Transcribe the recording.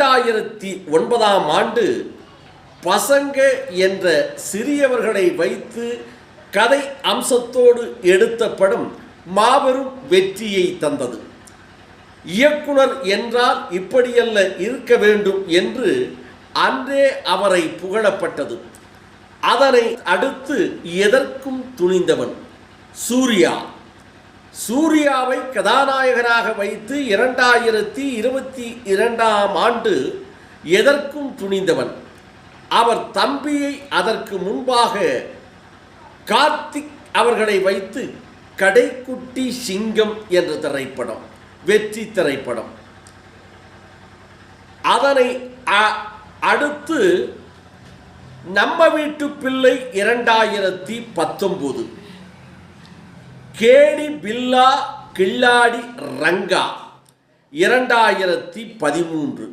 இரண்டாயிரத்தி ஒன்பதாம் ஆண்டு பசங்க என்ற சிறியவர்களை வைத்து கதை அம்சத்தோடு எடுத்த படம் மாபெரும் வெற்றியை தந்தது. இயக்குனர் என்றால் இப்படியல்ல இருக்க வேண்டும் என்று அன்றே அவரை புகழப்பட்டது. அதனை அடுத்து எதற்கும் துணிந்தவன் சூர்யா. சூர்யாவை கதாநாயகனாக வைத்து இரண்டாயிரத்தி இருபத்தி இரண்டாம் ஆண்டு எதற்கும் துணிந்தவன். அவர் தம்பியை அதற்கு முன்பாக கார்த்திக் அவர்களை வைத்து கடைக்குட்டி சிங்கம் என்ற திரைப்படம் வெற்றி திரைப்படம். அதனை அ- அடுத்து நம்ம வீட்டு பிள்ளை இரண்டாயிரத்தி பத்தொன்பது கேடி பில்லா கில்லாடி ரங்கா இரண்டாயிரத்தி பதிமூன்று.